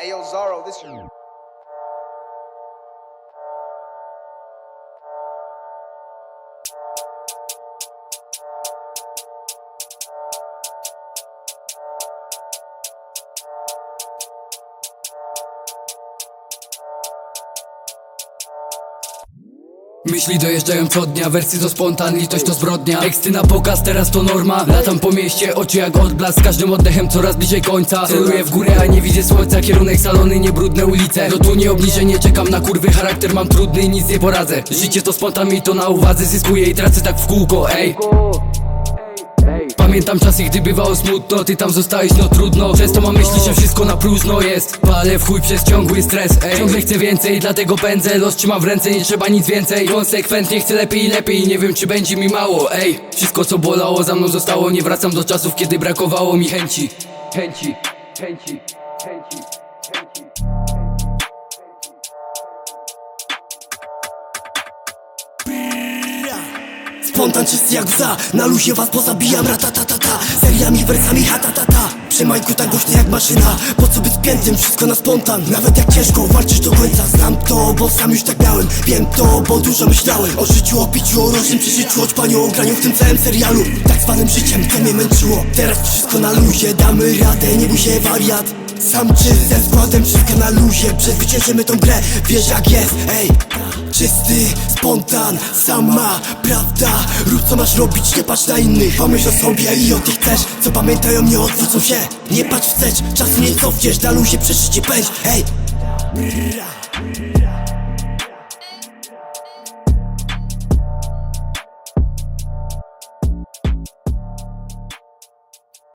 Ayo Zorro, this year. Myśli dojeżdżają co dnia, wersy to spontan, litość to zbrodnia. Teksty na pokaz, teraz to norma. Latam po mieście, oczy jak odblask każdym oddechem coraz bliżej końca. Celuję w górę, a nie widzę słońca. Kierunek salony, nie brudne ulice. No tu nie obniżenie, czekam na kurwy. Charakter mam trudny, nic nie poradzę. Życie to spontan, mi to na uwadze Zyskuję i tracę tak w kółko, ej Pamiętam czasy, gdy bywało smutno Ty tam zostałeś, no trudno. Często mam myśli, że wszystko na próżno jest. Palę w chuj przez ciągły stres ej. Ciągle chcę więcej, dlatego pędzę. Los trzymam w ręce, nie trzeba nic więcej. Konsekwentnie chcę lepiej i lepiej. Nie wiem, czy będzie mi mało, ej. Wszystko co bolało za mną zostało. Nie wracam do czasów, kiedy brakowało mi chęci. Chęci, chęci, chęci, chęci Spontan czysty jak łza Na luzie was pozabijam ratatatata Seriami, wersami hatatata Przy majku tak głośny jak maszyna. Po co być spiętym? Wszystko na spontan. Nawet jak ciężko walczysz do końca. Znam to, bo sam już tak miałem. Wiem to, bo dużo myślałem. O życiu, o piciu, o różnym przeżyciu O ćpaniu, o graniu w tym całym serialu. Tak zwanym życiem, to mnie męczyło. Teraz wszystko na luzie Damy radę, nie bój się wariat sam czy ze składem, wszystko na luzie Przezwyciężymy tą grę, wiesz jak jest, ej. Czysty spontan, sama prawda. Rób co masz robić, nie patrz na innych. Pomyśl o sobie i o tych chcesz Co pamiętają, nie odwrócą się. Nie patrz wstecz, czasu nie cofniesz Na luzie przecież ci pędź, Brrra.